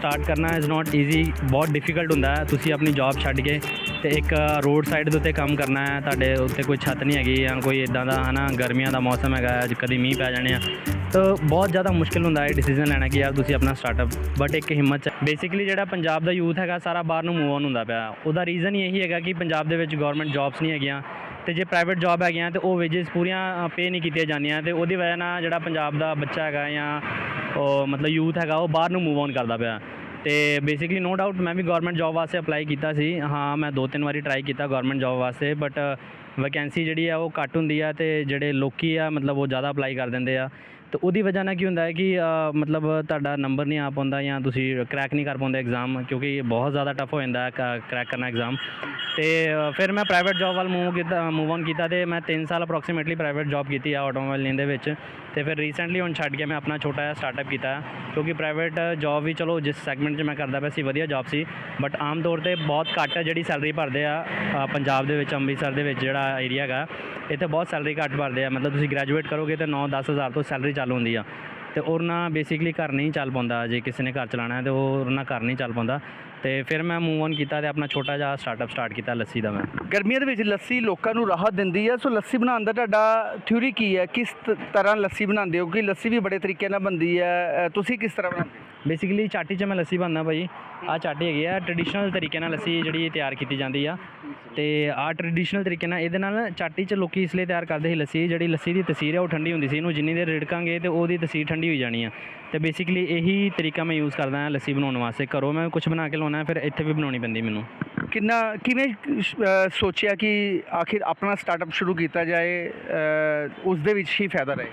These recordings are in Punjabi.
ਸਟਾਰਟ ਕਰਨਾ ਇਜ਼ ਨਾਟ ਈਜ਼ੀ ਬਹੁਤ ਡਿਫਿਕਲਟ ਹੁੰਦਾ ਹੈ। ਤੁਸੀਂ ਆਪਣੀ ਜੌਬ ਛੱਡ ਕੇ ਤੇ ਇੱਕ ਰੋਡ ਸਾਈਡ ਦੇ ਉੱਤੇ ਕੰਮ ਕਰਨਾ ਹੈ, ਤੁਹਾਡੇ ਉੱਤੇ ਕੋਈ ਛੱਤ ਨਹੀਂ ਹੈਗੀ ਜਾਂ ਕੋਈ ਇਦਾਂ ਦਾ, ਹਨਾ, ਗਰਮੀਆਂ ਦਾ ਮੌਸਮ ਹੈਗਾ ਅੱਜ ਕਦੀ ਮੀਂਹ ਪੈ ਜਾਣੇ ਆ। ਤਾਂ ਬਹੁਤ ਜ਼ਿਆਦਾ ਮੁਸ਼ਕਿਲ ਹੁੰਦਾ ਹੈ ਡਿਸੀਜਨ ਲੈਣਾ ਕਿ ਯਾਰ ਤੁਸੀਂ ਆਪਣਾ ਸਟਾਰਟਅਪ ਬਟ ਇੱਕ ਹਿੰਮਤ ਬੇਸਿਕਲੀ ਜਿਹੜਾ ਪੰਜਾਬ ਦਾ ਯੂਥ ਹੈਗਾ, ਸਾਰਾ ਬਾਹਰ ਨੂੰ ਮੂਵ ਆਨ ਹੁੰਦਾ ਪਿਆ। ਉਹਦਾ ਰੀਜ਼ਨ ਹੀ ਇਹੀ ਹੈਗਾ ਕਿ ਪੰਜਾਬ ਦੇ ਵਿੱਚ ਗਵਰਨਮੈਂਟ ਜੌਬਸ ਨਹੀਂ ਹੈਗੀਆਂ ਤੇ ਜੇ ਪ੍ਰਾਈਵੇਟ ਜੌਬ ਹੈਗੀਆਂ ਤੇ ਉਹ ਵੇਜਸ ਪੂਰੀਆਂ ਪੇ ਨਹੀਂ ਕੀਤੀਆਂ ਜਾਂਦੀਆਂ ਤੇ ਉਹਦੀ ਵਜ੍ਹਾ ਨਾਲ ਜਿਹੜਾ ਪੰਜਾਬ ਦਾ ਬੱਚਾ ਹੈਗਾ ਜਾਂ ਉਹ ਮਤਲਬ ਯੂਥ ਹੈਗਾ, ਉਹ ਬਾਹਰ ਨੂੰ ਮੂਵ ਔਨ ਕਰਦਾ ਪਿਆ। ਤੇ ਬੇਸਿਕਲੀ ਨੋ ਡਾਊਟ ਮੈਂ ਵੀ ਗਵਰਨਮੈਂਟ ਜੌਬ ਵਾਸਤੇ ਅਪਲਾਈ ਕੀਤਾ ਸੀ। ਹਾਂ, ਮੈਂ ਦੋ ਤਿੰਨ ਵਾਰੀ ਟਰਾਈ ਕੀਤਾ ਗਵਰਨਮੈਂਟ ਜੌਬ ਵਾਸਤੇ ਬਟ ਵੈਕੈਂਸੀ ਜਿਹੜੀ ਆ ਉਹ ਘੱਟ ਹੁੰਦੀ ਆ ਤੇ ਜਿਹੜੇ ਲੋਕੀ ਆ, ਮਤਲਬ ਉਹ ਜ਼ਿਆਦਾ ਅਪਲਾਈ ਕਰ ਦਿੰਦੇ ਆ। ਤੇ ਉਹਦੀ ਵਜ੍ਹਾ ਨਾਲ ਕੀ ਹੁੰਦਾ ਹੈ ਕਿ ਮਤਲਬ ਤੁਹਾਡਾ ਨੰਬਰ ਨਹੀਂ ਆ ਪਾਉਂਦਾ ਜਾਂ ਤੁਸੀਂ ਕਰੈਕ ਨਹੀਂ ਕਰ ਪਾਉਂਦੇ ਐਗਜ਼ਾਮ ਕਿਉਂਕਿ ਬਹੁਤ ਜ਼ਿਆਦਾ ਟਫ ਹੋ ਜਾਂਦਾ ਹੈ ਕਰੈਕ ਕਰਨਾ ਐਗਜ਼ਾਮ ਤੇ ਫਿਰ ਮੈਂ ਪ੍ਰਾਈਵੇਟ ਜੌਬ ਵੱਲ ਮੂਵ ਕੀਤਾ ਮੂਵ ਔਨ ਕੀਤਾ ਤੇ ਮੈਂ 3 ਸਾਲ ਅਪਰੋਕਸੀਮੇਟਲੀ ਪ੍ਰਾਈਵੇਟ ਜੌਬ ਕੀਤੀ ਆ ਆਟੋਮੋਬਾਈਲ ਲਾਈਨ ਦੇ ਵਿੱਚ। ਤੇ ਫਿਰ ਰੀਸੈਂਟਲੀ ਹੁਣ ਛੱਡ ਕੇ ਮੈਂ ਆਪਣਾ ਛੋਟਾ ਜਿਹਾ ਸਟਾਰਟਅਪ ਕੀਤਾ ਕਿਉਂਕਿ ਪ੍ਰਾਈਵੇਟ ਜੌਬ ਵੀ ਚਲੋ ਜਿਸ ਸੈਗਮੈਂਟ 'ਚ ਮੈਂ ਕਰਦਾ ਪਿਆ ਸੀ ਵਧੀਆ ਜੌਬ ਸੀ ਬਟ ਆਮ ਤੌਰ ਤੇ ਬਹੁਤ ਘੱਟ ਜਿਹੜੀ ਸੈਲਰੀ ਭਰਦੇ ਆ ਪੰਜਾਬ ਦੇ ਵਿੱਚ, ਅੰਮ੍ਰਿਤਸਰ ਦੇ ਵਿੱਚ ਜਿਹੜਾ ਏਰੀਆ ਹੈਗਾ, ਇੱਥੇ ਬਹੁਤ ਸੈਲਰੀ ਘੱਟ ਭਰਦੇ ਆ। ਮਤਲਬ ਤੁਸੀਂ ਗ੍ਰੈਜੂਏਟ ਕਰੋਗੇ ਤਾਂ 9-10 ਹਜ਼ਾਰ ਤੋਂ ਸੈਲਰੀ ਚਾਲੂ ਹੁੰਦੀ ਆ। ਤੇ ਉਹਨਾਂ ਨਾਲ ਬੇਸਿਕਲੀ ਘਰ ਨਹੀਂ ਚੱਲ ਪਾਉਂਦਾ, ਜੇ ਕਿਸੇ ਨੇ ਘਰ ਚਲਾਉਣਾ ਹੈ ਤੇ ਉਹ ਉਹਨਾਂ ਘਰ ਨਹੀਂ ਚੱਲ ਪਾਉਂਦਾ। ਤੇ ਫਿਰ ਮੈਂ ਮੂਵ ਔਨ ਕੀਤਾ ਤੇ ਆਪਣਾ ਛੋਟਾ ਜਿਹਾ ਸਟਾਰਟਅਪ ਸਟਾਰਟ ਕੀਤਾ ਲੱਸੀ ਦਾ ਮੈਂ। ਗਰਮੀਆਂ ਦੇ ਵਿੱਚ ਲੱਸੀ ਲੋਕਾਂ ਨੂੰ ਰਾਹਤ ਦਿੰਦੀ ਹੈ ਸੋ ਲੱਸੀ ਬਣਾਉਣ ਦਾ ਤੁਹਾਡਾ ਥਿਊਰੀ ਕੀ ਹੈ? ਕਿਸ ਤਰ੍ਹਾਂ ਲੱਸੀ ਬਣਾਉਂਦੇ ਹੋ? ਕਿ ਲੱਸੀ ਵੀ ਬੜੇ ਤਰੀਕੇ ਨਾਲ ਬਣਦੀ ਹੈ। ਤੁਸੀਂ ਕਿਸ ਤਰ੍ਹਾਂ ਬਣਾਉਂਦੇ ਹੋ? ਬੇਸਿਕਲੀ ਚਾਟੀ 'ਚ ਮੈਂ ਲੱਸੀ ਬਣਦਾ ਭਾਈ। ਆ ਚਾਟੀ ਹੈਗੀ ਆ ਟ੍ਰੈਡੀਸ਼ਨਲ ਤਰੀਕੇ ਨਾਲ ਲੱਸੀ ਜਿਹੜੀ ਤਿਆਰ ਕੀਤੀ ਜਾਂਦੀ ਆ। ਤੇ ਆ ਟ੍ਰੈਡੀਸ਼ਨਲ ਤਰੀਕੇ ਨਾਲ ਇਹਦੇ ਨਾਲ ਚਾਟੀ 'ਚ ਲੋਕੀ ਇਸ ਲਈ ਤਿਆਰ ਕਰਦੇ ਸੀ ਲੱਸੀ ਜਿਹੜੀ ਲੱਸੀ ਦੀ ਤਸੀਰ ਹੈ ਉਹ ਠੰਡੀ ਹੁੰਦੀ ਸੀ ਇਹਨੂੰ ਜਿੰਨੀ ਦੇਰ ਰਿੜਕਾਂਗੇ ਤੇ ਉਹਦੀ ਤਸੀਰ ਠੰਡੀ ਹੋਈ ਜਾਣੀ ਆ। ਤੇ ਬੇਸਿਕਲੀ ਇਹੀ ਤਰੀਕਾ ਮੈਂ ਯੂਜ਼ ਕਰਦਾ ਹਾਂ ਲੱਸੀ ਬਣਾਉਣ ਵਾਸਤੇ। ਘਰੋਂ ਮੈਂ ਕੁਝ ਬਣਾ ਕੇ ਲਾਉਣਾ ਫਿਰ ਇੱਥੇ ਵੀ ਬਣਾਉਣੀ ਪੈਂਦੀ ਮੈਨੂੰ। ਕਿੰਨਾ ਕਿਵੇਂ ਸੋਚਿਆ ਕਿ ਆਖਿਰ ਆਪਣਾ ਸਟਾਰਟਅਪ ਸ਼ੁਰੂ ਕੀਤਾ ਜਾਏ ਅ, ਉਸ ਦੇ ਵਿੱਚ ਹੀ ਫਾਇਦਾ ਰਹੇ?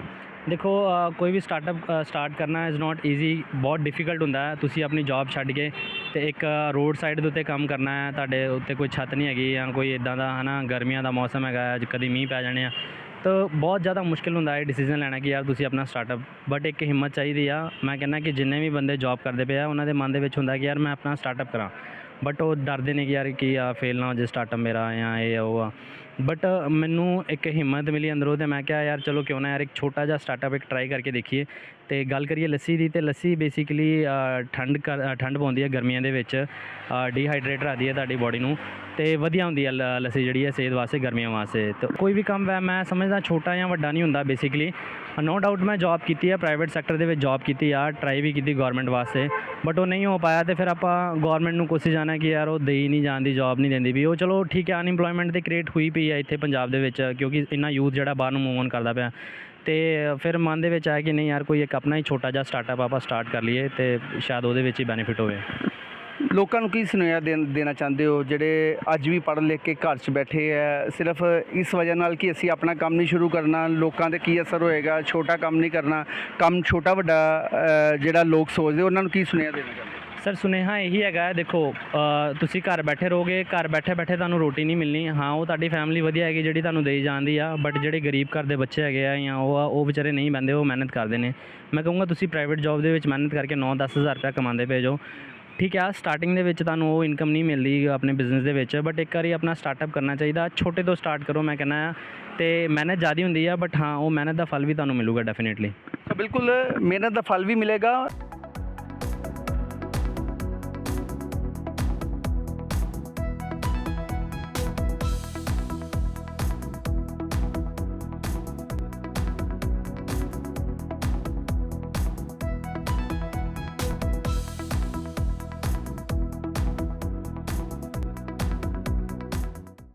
ਦੇਖੋ ਕੋਈ ਵੀ ਸਟਾਰਟਅਪ ਸਟਾਰਟ ਕਰਨਾ ਇਜ਼ ਨਾਟ ਈਜ਼ੀ ਬਹੁਤ ਡਿਫਿਕਲਟ ਹੁੰਦਾ ਹੈ। ਤੁਸੀਂ ਆਪਣੀ ਜੌਬ ਛੱਡ ਕੇ ਤੇ ਇੱਕ ਰੋਡ ਸਾਈਡ ਦੇ ਉੱਤੇ ਕੰਮ ਕਰਨਾ ਹੈ, ਤੁਹਾਡੇ ਉੱਤੇ ਕੋਈ ਛੱਤ ਨਹੀਂ ਹੈਗੀ ਜਾਂ ਕੋਈ ਇਦਾਂ ਦਾ, ਹਨਾ, ਗਰਮੀਆਂ ਦਾ ਮੌਸਮ ਹੈਗਾ ਅੱਜ ਕਦੀ ਮੀਂਹ ਪੈ ਜਾਣੇ ਆ। ਤਾਂ ਬਹੁਤ ਜ਼ਿਆਦਾ ਮੁਸ਼ਕਿਲ ਹੁੰਦਾ ਹੈ ਡਿਸੀਜਨ ਲੈਣਾ ਕਿ ਯਾਰ ਤੁਸੀਂ ਆਪਣਾ ਸਟਾਰਟਅਪ ਬਟ ਇੱਕ ਹਿੰਮਤ ਚਾਹੀਦੀ ਆ। ਮੈਂ ਕਹਿੰਦਾ ਕਿ ਜਿੰਨੇ ਵੀ ਬੰਦੇ ਜੌਬ ਕਰਦੇ ਪਏ ਆ, ਉਹਨਾਂ ਦੇ ਮਨ ਦੇ ਵਿੱਚ ਹੁੰਦਾ ਕਿ ਯਾਰ ਮੈਂ ਆਪਣਾ ਸਟਾਰਟਅਪ ਕਰਾਂ। ਬਟ ਉਹ ਡਰਦੇ ਨੇ ਕਿ ਯਾਰ ਕੀ ਆ ਫੇਲ ਨਾ ਹੋ ਜੇ ਸਟਾਰਟਅਪ ਮੇਰਾ ਜਾਂ ਇਹ ਉਹ ਆ। ਬਟ uh, ਮੈਨੂੰ ਇੱਕ ਹਿੰਮਤ ਮਿਲੀ ਅੰਦਰੋਂ ਤੇ ਮੈਂ ਕਿਹਾ, ਯਾਰ ਚਲੋ ਕਿਉਂ ਨਾ ਯਾਰ, ਇੱਕ ਛੋਟਾ ਜਿਹਾ ਸਟਾਰਟਅਪ ਇੱਕ ਟਰਾਈ ਕਰਕੇ ਦੇਖੀਏ। ਤੇ ਗੱਲ ਕਰੀਏ ਲੱਸੀ ਦੀ, ਤੇ ਲੱਸੀ ਬੇਸਿਕਲੀ ਠੰਡ ਕਰ ਠੰਡ ਪਾਉਂਦੀ ਹੈ ਗਰਮੀਆਂ ਦੇ ਵਿੱਚ। ਡੀਹਾਈਡਰੇਟ ਰੱਖਦੀ ਹੈ ਤੁਹਾਡੀ ਬੋਡੀ ਨੂੰ। ਤੇ ਵਧੀਆ ਹੁੰਦੀ ਹੈ ਲ- ਲੱਸੀ ਜਿਹੜੀ ਹੈ ਸਿਹਤ ਵਾਸਤੇ, ਗਰਮੀਆਂ ਵਾਸਤੇ। ਤੇ ਕੋਈ ਵੀ ਕੰਮ ਹੈ ਮੈਂ ਸਮਝਦਾ ਛੋਟਾ ਜਾਂ ਵੱਡਾ ਨਹੀਂ ਹੁੰਦਾ ਬੇਸਿਕਲੀ ਨੋ ਡਾਊਟ ਮੈਂ ਜੌਬ ਕੀਤੀ ਹੈ ਪ੍ਰਾਈਵੇਟ ਸੈਕਟਰ ਦੇ ਵਿੱਚ ਜੌਬ ਕੀਤੀ ਆ ਟਰਾਈ ਵੀ ਕੀਤੀ ਗਵਰਨਮੈਂਟ ਵਾਸਤੇ। ਬਟ ਉਹ ਨਹੀਂ ਹੋ ਪਾਇਆ ਤੇ ਫਿਰ ਆਪਾਂ ਗਵਰਨਮੈਂਟ ਨੂੰ ਕੋਸ਼ਿਸ਼ ਜਾਣਾ ਕਿ ਯਾਰ ਉਹ ਦੇਈ ਨਹੀਂ ਜਾਂਦੀ ਜੌਬ ਨਹੀਂ ਦਿੰਦੀ ਵੀ। ਉਹ ਚਲੋ ਠੀਕ ਹੈ ਅਨਇੰਪਲੋਇਮੈਂਟ ਤੇ ਕ੍ਰੀਏਟ ਹੋਈ ਪਈ ਆ ਇੱਥੇ ਪੰਜਾਬ ਦੇ ਵਿੱਚ, ਕਿਉਂਕਿ ਇੰਨਾ ਯੂਥ ਜਿਹੜਾ ਬਾਹਰ ਨੂੰ ਮੂਵ ਔਨ ਕਰਦਾ ਪਿਆ। ਤੇ ਫਿਰ ਮਨ ਦੇ ਵਿੱਚ ਆਇਆ ਕਿ ਨਹੀਂ ਯਾਰ ਕੋਈ ਇੱਕ ਆਪਣਾ ਹੀ ਛੋਟਾ ਜਿਹਾ ਸਟਾਰਟਅਪ ਆਪਾਂ ਸਟਾਰਟ ਕਰ ਲਈਏ ਤੇ ਸ਼ਾਇਦ ਉਹਦੇ ਵਿੱਚ ਹੀ ਬੈਨੀਫਿਟ ਹੋਵੇ। ਲੋਕਾਂ ਨੂੰ ਕੀ ਸੁਨੇਹਾ ਦੇਣ- ਦੇਣਾ ਚਾਹੁੰਦੇ ਹੋ? ਜਿਹੜੇ ਅੱਜ ਵੀ ਪੜ੍ਹ ਲਿਖ ਕੇ ਘਰ 'ਚ ਬੈਠੇ ਹੈ ਸਿਰਫ ਇਸ ਵਜ੍ਹਾ ਨਾਲ ਕਿ ਅਸੀਂ ਆਪਣਾ ਕੰਮ ਨਹੀਂ ਸ਼ੁਰੂ ਕਰਨਾ, ਲੋਕਾਂ ਤੇ ਕੀ ਅਸਰ ਹੋਏਗਾ? ਛੋਟਾ ਕੰਮ ਨਹੀਂ ਕਰਨਾ, ਕੰਮ ਛੋਟਾ ਵੱਡਾ ਜਿਹੜਾ ਲੋਕ ਸੋਚਦੇ, ਉਹਨਾਂ ਨੂੰ ਕੀ ਸੁਨੇਹਾ ਦੇਣਾ ਚਾਹੁੰਦੇ ਸਰ, ਸੁਨੇਹਾ ਇਹੀ ਹੈਗਾ, ਦੇਖੋ ਤੁਸੀਂ ਘਰ ਬੈਠੇ ਰਹੋਗੇ, ਘਰ ਬੈਠੇ ਬੈਠੇ ਤੁਹਾਨੂੰ ਰੋਟੀ ਨਹੀਂ ਮਿਲਣੀ। ਹਾਂ, ਉਹ ਤੁਹਾਡੀ ਫੈਮਿਲੀ ਵਧੀਆ ਹੈਗੀ ਜਿਹੜੀ ਤੁਹਾਨੂੰ ਦੇਈ ਜਾਂਦੀ ਆ ਬਟ ਜਿਹੜੇ ਗਰੀਬ ਘਰ ਦੇ ਬੱਚੇ ਹੈਗੇ ਆ ਜਾਂ ਉਹ ਆ, ਉਹ ਵਿਚਾਰੇ ਨਹੀਂ ਬੰਦੇ ਉਹ ਮਿਹਨਤ ਕਰਦੇ ਨੇ। ਮੈਂ ਕਹੂੰਗਾ ਤੁਸੀਂ ਪ੍ਰਾਈਵੇਟ ਜੌਬ ਦੇ ਵਿੱਚ ਮਿਹਨਤ ਕਰਕੇ 9-10 ਹਜ਼ਾਰ ਰੁਪਏ ਕਮਾਉਂਦੇ ਪਏ ਜੋ। ਠੀਕ ਹੈ ਸਟਾਰਟਿੰਗ ਦੇ ਵਿੱਚ ਤੁਹਾਨੂੰ ਉਹ ਇਨਕਮ ਨਹੀਂ ਮਿਲਦੀ ਆਪਣੇ ਬਿਜ਼ਨਸ ਦੇ ਵਿੱਚ ਬਟ ਇੱਕ ਵਾਰੀ ਆਪਣਾ ਸਟਾਰਟਅਪ ਕਰਨਾ ਚਾਹੀਦਾ। ਛੋਟੇ ਤੋਂ ਸਟਾਰਟ ਕਰੋ, ਮੈਂ ਕਹਿੰਦਾ ਆ, ਤੇ ਮਿਹਨਤ ਜ਼ਿਆਦਾ ਹੁੰਦੀ ਆ ਬਟ ਹਾਂ, ਉਹ ਮਿਹਨਤ ਦਾ ਫਲ ਵੀ ਤੁਹਾਨੂੰ ਮਿਲੂਗਾ ਡੈਫੀਨੇਟਲੀ ਬਿਲਕੁਲ, ਮਿਹਨਤ ਦਾ ਫਲ ਵੀ ਮਿਲੇਗਾ।